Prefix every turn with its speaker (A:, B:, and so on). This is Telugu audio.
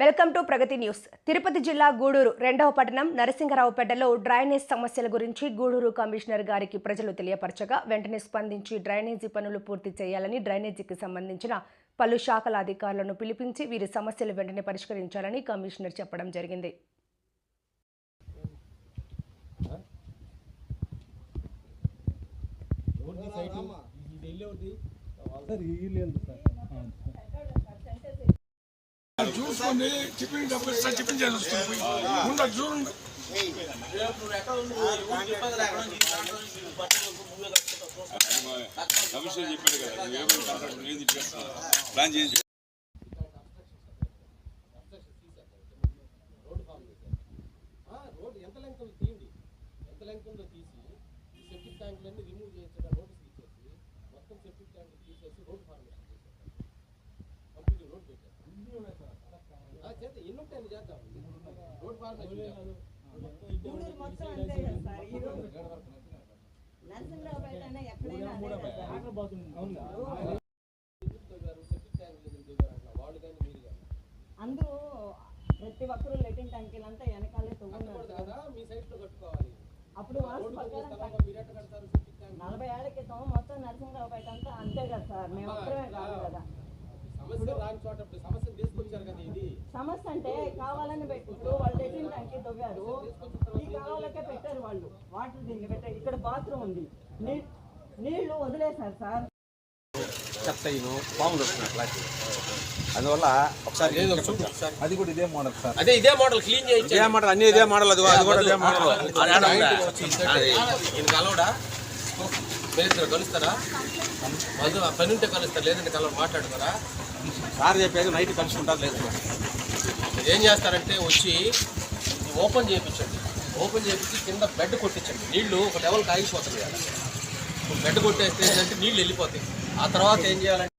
A: Welcome to Pragati news. Tirupati జిల్లా గూడూరు రెండవ పట్టణం నరసింహరావుపేటలో డ్రైనేజ్ సమస్యల గురించి గూడూరు కమిషనర్ గారికి ప్రజలు తెలియపరచగా వెంటనే స్పందించి డ్రైనేజీ పనులు పూర్తి చేయాలని డ్రైనేజీకి సంబంధించిన పలు శాఖల అధికారులను పిలిపించి వీరి సమస్యలు వెంటనే పరిష్కరించాలని కమిషనర్ చెప్పడం జరిగింది.
B: సార్? వీళ్ళు
C: చూసుకోండి టిఫిన్ డబ్బులు ఇస్తా టిఫిన్ చేసి వస్తుంది ముందు చూడండి
D: కమిషనర్ చెప్పాడు కదా నువ్వేమో కాంట్రాక్ట్ ప్లాన్
E: చేసి ఎంత లెంత్ తీయండి. ఎంత లెంత్ ఉందో తీసి.
F: అందరూ ప్రతి ఒక్కరు లెటిన్ అంతా వెనకాలే తవ్వున్నారు
E: మీ కట్టుకోవాలి
F: అప్పుడు
E: కడతారు
F: నలభై ఏళ్ళ క్రితం మొత్తం నరసింహరావుపేట అంతా అంతే కదా సార్. మేము ఒక్కరే కాదు కదా.
E: సమస్య రాని చోట సమస్యను తీసుకొచ్చారు కదా
F: సమస్య అంటే కావాలని పెట్టి వాళ్ళు లెటిన్ ట్యాంకీ తవ్వారు. ఈ కావాలకే పెట్టారు వాళ్ళు. వాటర్ దీన్ని పెట్టారు. ఇక్కడ బాత్రూమ్ ఉంది. నీ- నీళ్ళు వదిలేశారు సార్.
G: చెత్త ఇను పాములు వస్తున్నాయి ప్లాస్టిక్ అందువల్ల ఒకసారి అది కూడా ఇదే మోడల్ సార్.
E: అదే ఇదే మోడల్ క్లీన్ చేయించారు.
G: ఇదే మోడల్ అన్ని ఇదే మోడల్ అది అది కూడా ఇదే మోడల్
E: ఇది కలవడా మీరు కలుస్తారా? పని ఉంటే కలుస్తారు లేదంటే కలవ మాట్లాడతారా?
G: సార్ చెప్పేది నైట్ కలిసి ఉంటుంది లేదు
E: ఏం చేస్తారంటే వచ్చి ఓపెన్ చేయించండి. ఓపెన్ చేయించి కింద బెడ్ కొట్టించండి. నీళ్ళు ఒక లెవెల్ కాగిపోతుంది కదా బెడ్ కొట్టేస్తే ఏంటంటే నీళ్ళు వెళ్ళిపోతాయి. ఆ తర్వాత ఏం చేయాలంటే